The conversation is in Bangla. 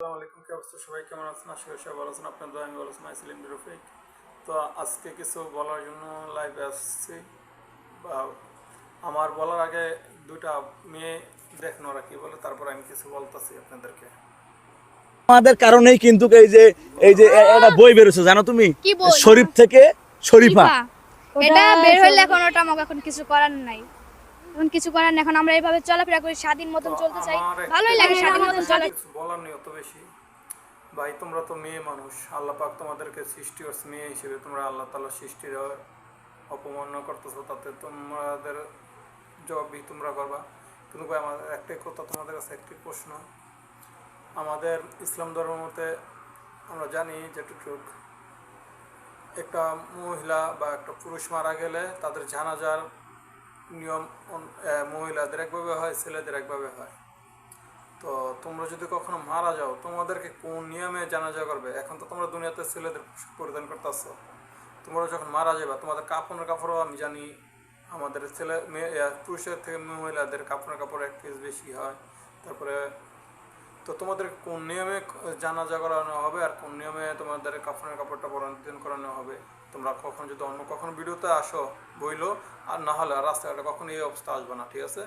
আসসালামু আলাইকুম কি অবস্থা? সবাই কেমন আছেন? আশা করি সবাই ভালো আছেন। আপনার দোয়া আমি ভালো আছেন আইসিলিম রফিক। তো আজকে কিছু বলার জন্য লাইভে আসছি। বা আমার বলার আগে দুইটা মেয়ে দেখুন ওরা কি বলে তারপর আমি কিছু বলতেছি আপনাদেরকে। আমাদের কারণেই কিন্তু এই যে এই যে এ- একটা বই বেরোছে জানো তুমি? কি শরীফ থেকে শরীফা। এটা বের হইলে এখন ওটা আমাকে এখন কিছু করার নাই। এখন কিছু করার নাই। এখন আমরা এইভাবে চলাফেরা করি স্বাধীন মতন চলতে চাই। ভালোই লাগে স্বাধীন মতন চলে বলার নেই অত বেশি। ভাই তোমরা তো মেয়ে মানুষ। আল্লাহ পাক তোমাদেরকে সৃষ্টি করছে মেয়ে হিসেবে। তোমরা আল্লাহ তালা সৃষ্টির অপমাননা করতেছো তাতে তোমাদের জবাবই তোমরা করবা। কিন্তু ভাই আমার একটাই কথা তোমাদের কাছে একটি প্রশ্ন। আমাদের ইসলাম ধর্ম মতে আমরা জানি যেটুক একটা মহিলা বা একটা পুরুষ মারা গেলে তাদের জানাজার নিয়ম মহিলাদের একভাবে হয়, ছেলেদের একভাবে হয়। তো তোমরা যদি কখনো মারা যাও, তোমাদেরকে কোন নিয়মে জানাজা করবে? এখন তো তোমরা দুনিয়াতে ছেলেদের পরিধান করতেছ। তোমরা যখন মারা যাবে তোমাদের কাপড়ের কাপড়ও আমি জানি, আমাদের ছেলে, মেয়ে পুরুষের থেকে মহিলাদের কাপড়ের কাপড় এক পিস বেশি হয়। তারপরে তো তোমাদের কোন নিয়মে জানাজা করানো হবে আর কোন নিয়মে তোমাদের কাফনের কাপড়টা পরিধান করানো হবে? তোমরা কখন যদি অন্য কখন ভিডিওতে আসো বইলো, আর না হলে রাস্তাঘাটে কখন এই অবস্থা আসবে না, ঠিক আছে?